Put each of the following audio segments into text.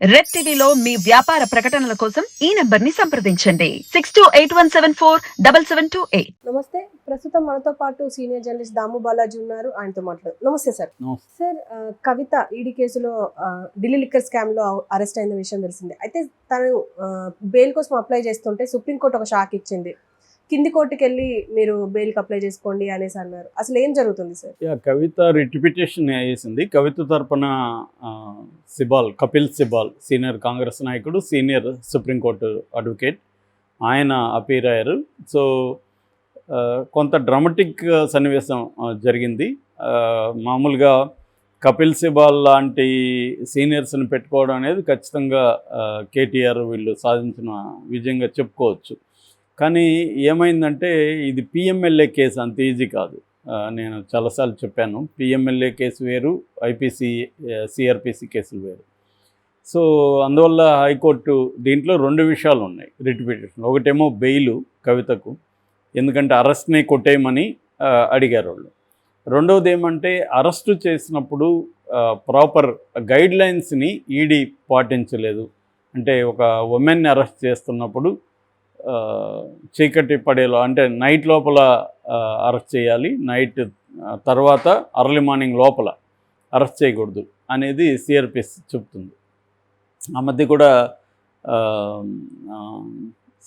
Red టీవీలో మీ వ్యాపార ప్రకటనల కోసం ఈ నెంబర్ని సంప్రదించండి. Six two eight one seven four double seven two eight. నమస్తే. ప్రస్తుతం మనతో పాటు సీనియర్ జర్నలిస్ట్ దాము బాలాజీ ఉన్నారు. ఆయనతో మాట్లాడు నమస్తే సార్. సార్ కవిత ఈడీ కేసులో ఢిల్లీ లిక్కర్ స్కామ్లో అరెస్ట్ అయిన విషయం తెలిసిందే. అయితే తను బెయిల్ కోసం అప్లై చేస్తుంటే సుప్రీంకోర్టు ఒక షాక్ ఇచ్చింది. కింది కోర్టుకి వెళ్ళి మీరు బెయిల్కి అప్లై చేసుకోండి అనేసి అన్నారు. అసలు ఏం జరుగుతుంది సార్? యా కవిత రిటిపిటేషన్ వేసింది. కవిత తరపున సిబాల్ కపిల్ సిబాల్ సీనియర్ కాంగ్రెస్ నాయకుడు సీనియర్ సుప్రీంకోర్టు అడ్వకేట్. ఆయన అపీర్ అయ్యారు. సో కొంత డ్రామాటిక్ సన్నివేశం జరిగింది. మామూలుగా కపిల్ సిబాల్ లాంటి సీనియర్స్ని పెట్టుకోవడం అనేది ఖచ్చితంగా కేటీఆర్ వీళ్ళు సాధించిన విజయంగా చెప్పుకోవచ్చు. కానీ ఏమైందంటే ఇది పిఎంఎల్ఏ కేసు అంత ఈజీ కాదు. నేను చాలాసార్లు చెప్పాను పిఎంఎల్ఏ కేసు వేరు ఐపీసీ సిఆర్పిసి కేసులు వేరు. సో అందువల్ల హైకోర్టు దీంట్లో రెండు విషయాలు ఉన్నాయి రిటిపిటేషన్ ఒకటేమో బెయిలు కవితకు ఎందుకంటే అరెస్ట్ని కొట్టేయమని అడిగారు వాళ్ళు. రెండవది ఏమంటే అరెస్టు చేసినప్పుడు ప్రాపర్ గైడ్ లైన్స్ని ఈడీ పాటించలేదు. అంటే ఒక ఉమెన్ని అరెస్ట్ చేస్తున్నప్పుడు చీకటి పడేలో అంటే నైట్ లోపల అరెస్ట్ చేయాలి. నైట్ తర్వాత అర్లీ మార్నింగ్ లోపల అరెస్ట్ చేయకూడదు అనేది సిఆర్పిఎస్ చెప్తుంది. ఆ మధ్య కూడా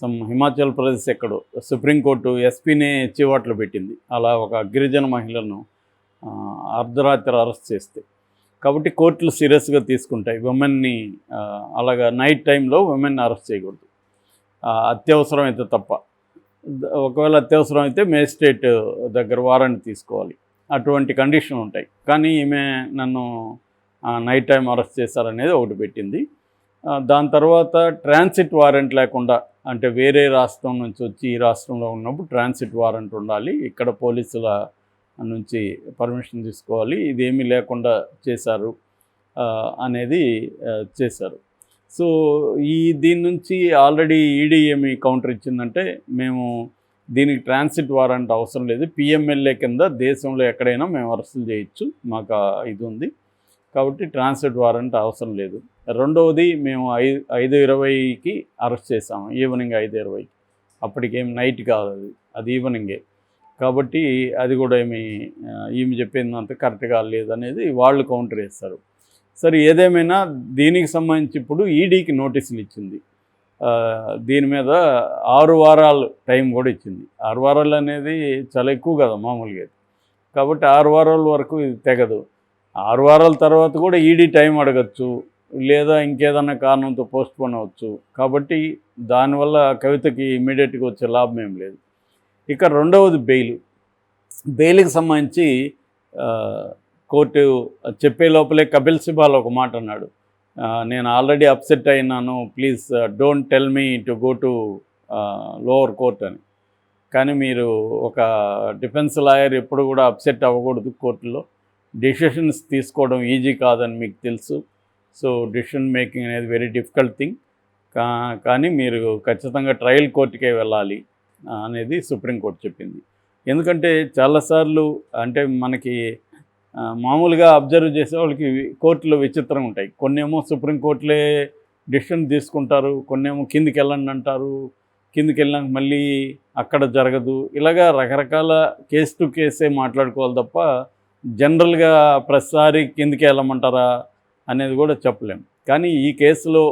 సమ్ హిమాచల్ ప్రదేశ్ ఎక్కడో సుప్రీంకోర్టు ఎస్పీనే చివాట్లు పెట్టింది. అలా ఒక గిరిజన మహిళను అర్ధరాత్రి అరెస్ట్ చేస్తే. కాబట్టి కోర్టులు సీరియస్గా తీసుకుంటాయి. ఉమెన్ని అలాగా నైట్ టైంలో ఉమెన్ని అరెస్ట్ చేయకూడదు. అత్యవసరం అయితే తప్ప. ఒకవేళ అత్యవసరం అయితే మేజిస్ట్రేట్ దగ్గర వారెంట్ తీసుకోవాలి. అటువంటి కండిషన్ ఉంటాయి. కానీ ఈమె నన్ను నైట్ టైం అరెస్ట్ చేశారనేది ఒకటి పెట్టింది. దాని తర్వాత ట్రాన్సిట్ వారెంట్ లేకుండా అంటే వేరే రాష్ట్రం నుంచి వచ్చి ఈ రాష్ట్రంలో ఉన్నప్పుడు ట్రాన్సిట్ వారెంట్ ఉండాలి. ఇక్కడ పోలీసుల నుంచి పర్మిషన్ తీసుకోవాలి. ఇదేమీ లేకుండా చేశారు అనేది చేశారు. సో ఈ దీని నుంచి ఆల్రెడీ ఈడీ ఏమి కౌంటర్ ఇచ్చిందంటే మేము దీనికి ట్రాన్సిట్ వారెంట్ అవసరం లేదు. పిఎంఎల్ఏ కింద దేశంలో ఎక్కడైనా మేము అరెస్టులు చేయొచ్చు. మాకు ఇది ఉంది. కాబట్టి ట్రాన్సిట్ వారెంట్ అవసరం లేదు. రెండవది మేము ఐదు ఐదు ఇరవైకి అరెస్ట్ చేసాము ఈవినింగ్ ఐదు ఇరవైకి. అప్పటికేం నైట్ కాదు అది. అది ఈవినింగే. కాబట్టి అది కూడా ఏమి ఏమి ఈమె చెప్పిందంత కరెక్ట్గా లేదు అనేది వాళ్ళు కౌంటర్ వేస్తారు సరే ఏదేమైనా దీనికి సంబంధించి ఇప్పుడు ఈడీకి నోటీసులు ఇచ్చింది దీని మీద ఆరు వారాలు టైం కూడా ఇచ్చింది. ఆరు వారాలు అనేది చాలా ఎక్కువ కదా మామూలుగా కాబట్టి ఆరు వారాల వరకు ఇది తెగదు. ఆరు వారాల తర్వాత కూడా ఈడీ టైం అడగచ్చు లేదా ఇంకేదన్నా కారణంతో పోస్ట్పోన్ అవ్వచ్చు. కాబట్టి దానివల్ల కవితకి ఇమీడియట్గా వచ్చే లాభం ఏం లేదు. ఇక రెండవది బెయిల్. బెయిల్కి సంబంధించి కోర్టు చెప్పే లోపలే కపిల్ సిబాల్ ఒక మాట అన్నాడు. నేను ఆల్రెడీ అప్సెట్ అయినాను please don't tell me to go to lower court అని. కానీ మీరు ఒక డిఫెన్స్ లాయర్ ఎప్పుడు కూడా అప్సెట్ అవ్వకూడదు కోర్టులో. డిసిషన్స్ తీసుకోవడం ఈజీ కాదని మీకు తెలుసు. సో డిసిషన్ మేకింగ్ అనేది వెరీ డిఫికల్ట్ థింగ్. కా కానీ మీరు ఖచ్చితంగా ట్రయల్ కోర్టుకే వెళ్ళాలి అనేది సుప్రీంకోర్టు చెప్పింది. ఎందుకంటే చాలాసార్లు అంటే మనకి మామూలుగా అబ్జర్వ్ చేసే వాళ్ళకి కోర్టులో విచిత్రంగా ఉంటాయి. కొన్నేమో సుప్రీంకోర్టులే డిసిషన్ తీసుకుంటారు కొన్నేమో కిందికి వెళ్ళండి అంటారు కిందికి వెళ్ళినాక మళ్ళీ అక్కడ జరగదు. ఇలాగా రకరకాల కేసు టు కేసే మాట్లాడుకోవాలి తప్ప జనరల్గా ప్రతిసారి కిందికి వెళ్ళమంటారా అనేది కూడా చెప్పలేం. కానీ ఈ కేసులో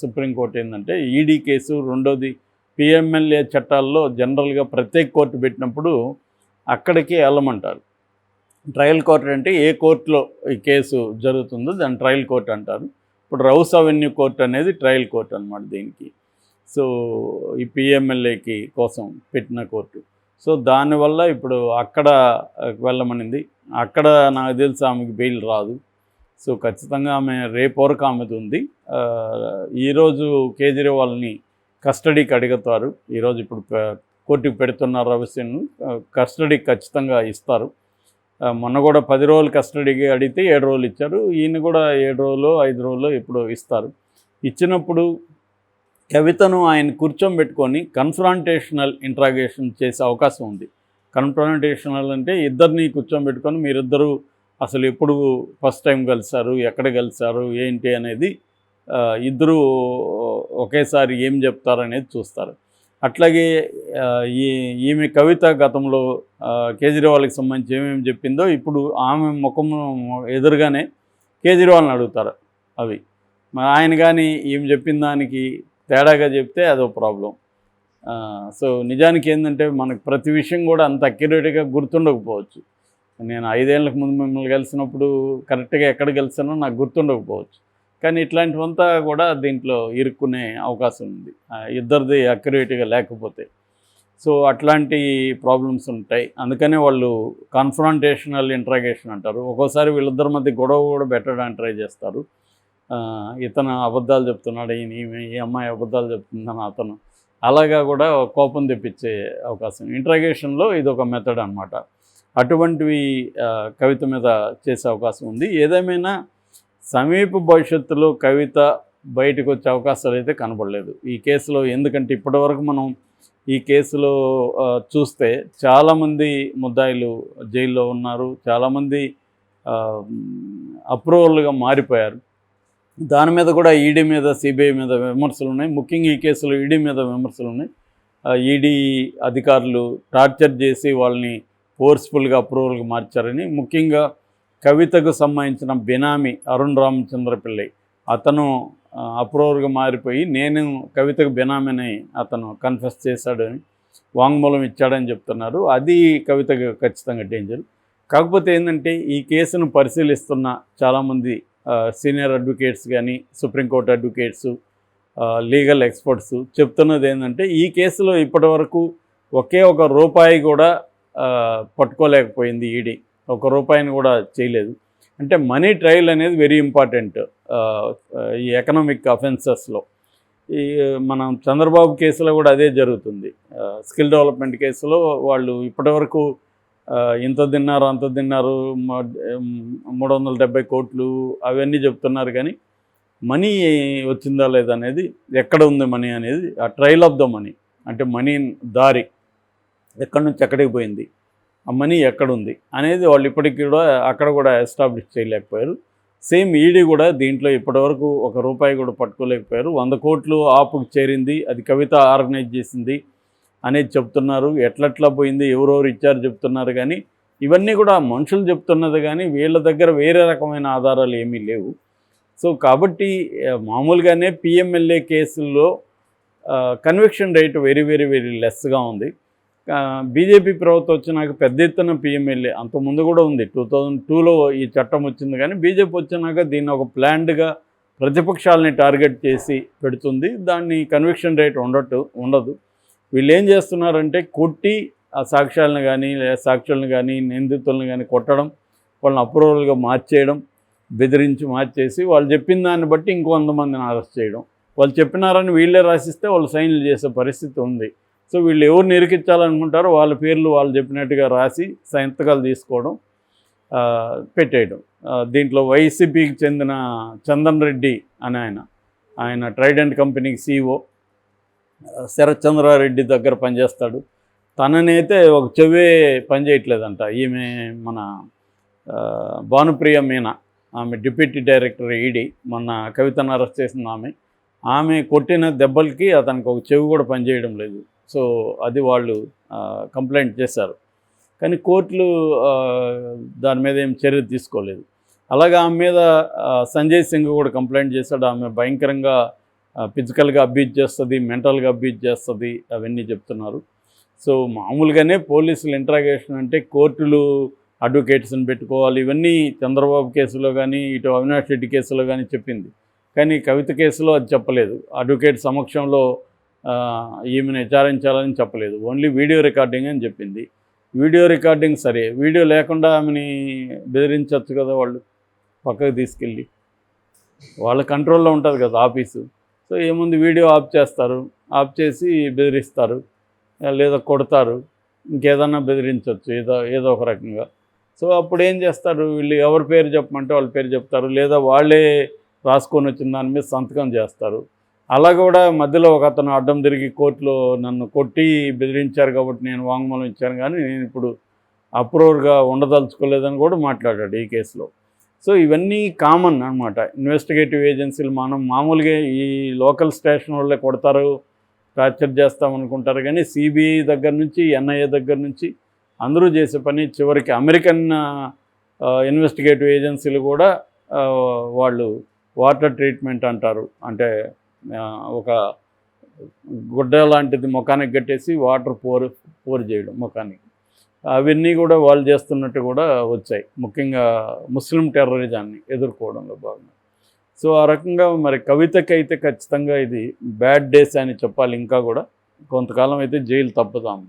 సుప్రీంకోర్టు ఏంటంటే ఈడీ కేసు రెండోది పిఎంఎల్ఏ చట్టాల్లో జనరల్గా ప్రత్యేక కోర్టు పెట్టినప్పుడు అక్కడికి వెళ్ళమంటారు. ట్రయల్ కోర్టు అంటే ఏ కోర్టులో ఈ కేసు జరుగుతుందో దాన్ని ట్రయల్ కోర్టు అంటారు. ఇప్పుడు రౌస్ అవెన్యూ కోర్టు అనేది ట్రయల్ కోర్టు అనమాట దీనికి. సో ఈ పిఎంఎల్ఏకి కోసం పెట్టిన కోర్టు. సో దానివల్ల ఇప్పుడు అక్కడ వెళ్ళమనింది. అక్కడ నాకు తెలిసి ఆమెకి బెయిల్ రాదు. సో ఖచ్చితంగా ఆమె రేపు వరకు ఆమెది ఉంది. ఈరోజు కేజ్రీవాల్ని కస్టడీకి అడుగుతారు. ఈరోజు ఇప్పుడు కోర్టుకి కోర్టుకు పెడుతున్నారు రవిసేను కస్టడీకి ఖచ్చితంగా ఇస్తారు. మొన్న కూడా పది రోజులు కస్టడీకి అడిగితే ఏడు రోజులు ఇచ్చారు. ఈయన కూడా ఏడు రోజులు ఐదు రోజులు ఇప్పుడు ఇస్తారు. ఇచ్చినప్పుడు కవితను ఆయన కూర్చోబెట్టుకొని కన్ఫ్రాంటేషనల్ ఇంట్రాగేషన్ చేసే అవకాశం ఉంది. కన్ఫ్రాంటేషనల్ అంటే ఇద్దరిని కూర్చోబెట్టుకొని మీరిద్దరూ అసలు ఎప్పుడు ఫస్ట్ టైం కలిసారు ఎక్కడ కలిసారు ఏంటి అనేది ఇద్దరు ఒకేసారి ఏం చెప్తారనేది చూస్తారు. అట్లాగే ఈ ఈమె కవిత గతంలో కేజ్రీవాల్కి సంబంధించి ఏమేమి చెప్పిందో ఇప్పుడు ఆమె ముఖం ఎదురుగానే కేజ్రీవాల్ని అడుగుతారు అవి. మరి ఆయన కానీ ఏం చెప్పిన దానికి తేడాగా చెప్తే అదో ప్రాబ్లం. సో నిజానికి ఏంటంటే మనకు ప్రతి విషయం కూడా అంత అక్యురేట్గా గుర్తుండకపోవచ్చు. నేను ఐదేళ్ళకి ముందు మిమ్మల్ని కలిసినప్పుడు కరెక్ట్గా ఎక్కడ కలిసానో నాకు గుర్తుండకపోవచ్చు. కానీ ఇట్లాంటివంతా కూడా దీంట్లో ఇరుక్కునే అవకాశం ఉంది. ఇద్దరిది అక్యురేట్గా లేకపోతే. సో అట్లాంటి ప్రాబ్లమ్స్ ఉంటాయి. అందుకనే వాళ్ళు కాన్ఫ్రంటేషనల్ ఇంట్రాగేషన్ అంటారు. ఒక్కోసారి వీళ్ళిద్దరి మధ్య గొడవ కూడా పెట్టడానికి ట్రై చేస్తారు. ఇతను అబద్ధాలు చెప్తున్నాడు ఈయన ఈ అమ్మాయి అబద్ధాలు చెప్తుందని అతను. అలాగా కూడా కోపం తెప్పించే అవకాశం. ఇంట్రాగేషన్లో ఇది ఒక మెథడ్ అనమాట అటువంటివి కవిత మీద చేసే అవకాశం ఉంది. ఏదేమైనా సమీప భవిష్యత్తులో కవిత బయటకు వచ్చే అవకాశాలు అయితే కనబడలేదు. ఈ కేసులో ఎందుకంటే ఇప్పటివరకు మనం ఈ కేసులో చూస్తే చాలామంది ముద్దాయిలు జైల్లో ఉన్నారు. చాలామంది అప్రూవల్గా మారిపోయారు. దాని మీద కూడా ఈడీ మీద సిబిఐ మీద విమర్శలు ఉన్నాయి ముఖ్యంగా ఈ కేసులో ఈడీ మీద విమర్శలు ఉన్నాయి ఈడీ అధికారులు టార్చర్ చేసి వాళ్ళని ఫోర్స్ఫుల్గా అప్రూవల్గా మార్చారని. ముఖ్యంగా కవితకు సంబంధించిన బినామీ అరుణ్ రామచంద్ర పిల్లై అతను అప్రూవల్గా మారిపోయి నేను కవితకు బినామీని అతను కన్ఫెస్ చేశాడని వాంగ్మూలం ఇచ్చాడని చెప్తున్నారు. అది కవితకు ఖచ్చితంగా డేంజర్ కాకపోతే ఏంటంటే ఈ కేసును పరిశీలిస్తున్న చాలామంది సీనియర్ అడ్వకేట్స్ కానీ supreme court advocates legal experts చెప్తున్నది ఏంటంటే ఈ కేసులో ఇప్పటివరకు ఒకే ఒక రూపాయి కూడా పట్టుకోలేకపోయింది ఈడీ. ఒక రూపాయిని కూడా చేయలేదు. అంటే మనీ ట్రయల్ అనేది వెరీ ఇంపార్టెంట్ ఈ ఎకనామిక్ అఫెన్సెస్లో. ఈ మనం చంద్రబాబు కేసులో కూడా అదే జరుగుతుంది. స్కిల్ డెవలప్మెంట్ కేసులో వాళ్ళు ఇప్పటివరకు ఇంత తిన్నారు అంత తిన్నారు మూడు వందల డెబ్బై కోట్లు అవన్నీ చెప్తున్నారు కానీ మనీ వచ్చిందా లేదా అనేది ఎక్కడ ఉంది మనీ అనేది ఆ ట్రయల్ ఆఫ్ ద మనీ అంటే మనీ దారి ఎక్కడి నుంచి ఎక్కడికి పోయింది? ఆ మనీ ఎక్కడుంది అనేది వాళ్ళు ఇప్పటికి కూడా అక్కడ కూడా ఎస్టాబ్లిష్ చేయలేకపోయారు. సేమ్ ఈడీ కూడా దీంట్లో ఇప్పటివరకు ఒక రూపాయి కూడా పట్టుకోలేకపోయారు. వంద కోట్లు ఆపుకు చేరింది అది కవిత ఆర్గనైజ్ చేసింది అనేది చెప్తున్నారు. ఎట్లట్లా పోయింది ఎవరెవరు ఇచ్చారు చెప్తున్నారు కానీ ఇవన్నీ కూడా మనుషులు చెప్తున్నది కానీ వీళ్ళ దగ్గర వేరే రకమైన ఆధారాలు ఏమీ లేవు. సో కాబట్టి మామూలుగానే పిఎంఎల్ఏ కేసుల్లో conviction rate very very very లెస్గా ఉంది. బీజేపీ ప్రభుత్వం వచ్చినాక పెద్ద ఎత్తున పిఎంఎల్ఏ అంతకుముందు కూడా ఉంది. టూ థౌజండ్ టూలో ఈ చట్టం వచ్చింది కానీ బీజేపీ వచ్చినాక దీన్ని ఒక ప్లాన్డ్గా ప్రతిపక్షాలని టార్గెట్ చేసి పెడుతుంది. దాన్ని కన్విక్షన్ రేట్ ఉండట్టు ఉండదు. వీళ్ళు ఏం చేస్తున్నారంటే కొట్టి ఆ సాక్ష్యాలను కానీ లేదా సాక్షులను కానీ నిందితులను కానీ కొట్టడం వాళ్ళని అప్రూవల్గా మార్చేయడం బెదిరించి మార్చేసి వాళ్ళు చెప్పిన దాన్ని బట్టి ఇంకొంతమందిని అరెస్ట్ చేయడం. వాళ్ళు చెప్పినారని వీళ్ళే రాసిస్తే వాళ్ళు సైన్లు చేసే పరిస్థితి ఉంది. సో వీళ్ళు ఎవరు నిరికించాలనుకుంటారో వాళ్ళ పేర్లు వాళ్ళు చెప్పినట్టుగా రాసి సంతకాలు తీసుకోవడం పెట్టేయడం. దీంట్లో వైసీపీకి చెందిన చందన్ రెడ్డి అని ఆయన ఆయన ట్రైడెంట్ కంపెనీకి సీఈఓ శరత్ చంద్రారెడ్డి దగ్గర పనిచేస్తాడు. తననైతే ఒక చెవే పనిచేయట్లేదంట. ఈమె మన భానుప్రియ మీనా ఆమె డిప్యూటీ డైరెక్టర్ ఈడీ మొన్న కవితను అరెస్ట్ చేసిన ఆమె. ఆమె కొట్టిన దెబ్బలకి అతనికి ఒక చెవి కూడా పనిచేయడం లేదు. సో అది వాళ్ళు కంప్లైంట్ చేశారు. కానీ కోర్టులు దాని మీద ఏం చర్య తీసుకోలేదు. అలాగే ఆమె మీద సంజయ్ సింగ్ కూడా కంప్లైంట్ చేశాడు. ఆమె భయంకరంగా ఫిజికల్గా అబ్యూజ్ చేస్తుంది మెంటల్గా అబ్యూజ్ చేస్తుంది అవన్నీ చెప్తున్నారు. సో మామూలుగానే పోలీసులు ఇంట్రాగేషన్ అంటే కోర్టులు అడ్వకేట్స్ని పెట్టుకోవాలి. ఇవన్నీ చంద్రబాబు కేసులో కానీ ఇటు అవినాష్ రెడ్డి కేసులో కానీ చెప్పింది. కానీ కవిత కేసులో అది చెప్పలేదు. అడ్వకేట్ సమక్షంలో ఈమెను విచారించాలని చెప్పలేదు. ఓన్లీ వీడియో రికార్డింగ్ అని చెప్పింది. వీడియో రికార్డింగ్ సరే. వీడియో లేకుండా ఆమెని బెదిరించవచ్చు కదా వాళ్ళు పక్కకు తీసుకెళ్ళి. వాళ్ళ కంట్రోల్లో ఉంటుంది కదా ఆఫీసు. సో ఏముంది వీడియో ఆఫ్ చేస్తారు. ఆఫ్ చేసి బెదిరిస్తారు. లేదా కొడతారు. ఇంకేదన్నా బెదిరించవచ్చు ఏదో ఏదో ఒక రకంగా. సో అప్పుడు ఏం చేస్తారు? వీళ్ళు ఎవరి పేరు చెప్పమంటే వాళ్ళ పేరు చెప్తారు. లేదా వాళ్ళే రాసుకొని వచ్చిన దాని మీద సంతకం చేస్తారు. అలా కూడా మధ్యలో ఒక అతను అడ్డం తిరిగి కోర్టులో నన్ను కొట్టి బెదిరించారు కాబట్టి నేను వాంగ్మూలం ఇచ్చాను కానీ నేను ఇప్పుడు అప్రూవర్గా ఉండదలుచుకోలేదని కూడా మాట్లాడాడు ఈ కేసులో. సో ఇవన్నీ కామన్ అనమాట ఇన్వెస్టిగేటివ్ ఏజెన్సీలు మనం మామూలుగా ఈ లోకల్ స్టేషన్ వాళ్ళే కొడతారు టార్చర్ చేస్తాం అనుకుంటారు కానీ సిబిఐ దగ్గర నుంచి ఎన్ఐఏ దగ్గర నుంచి అందరూ చేసే పని చివరికి అమెరికన్ ఇన్వెస్టిగేటివ్ ఏజెన్సీలు కూడా వాళ్ళు వాటర్ ట్రీట్మెంట్ అంటారు. అంటే ఒక గుడ్డ లాంటిది ముఖానికి కట్టేసి వాటర్ పోర్ పోర్ చేయడం ముఖానికి. అవన్నీ కూడా వాళ్ళు చేస్తున్నట్టు కూడా వచ్చాయి. ముఖ్యంగా ముస్లిం టెర్రరిజాన్ని ఎదుర్కోవడంలో భాగంగా. సో ఆ రకంగా మరి కవితకి అయితే ఖచ్చితంగా ఇది బ్యాడ్ డేస్ అని చెప్పాలి. ఇంకా కూడా కొంతకాలం అయితే జైలు తప్పుతాము.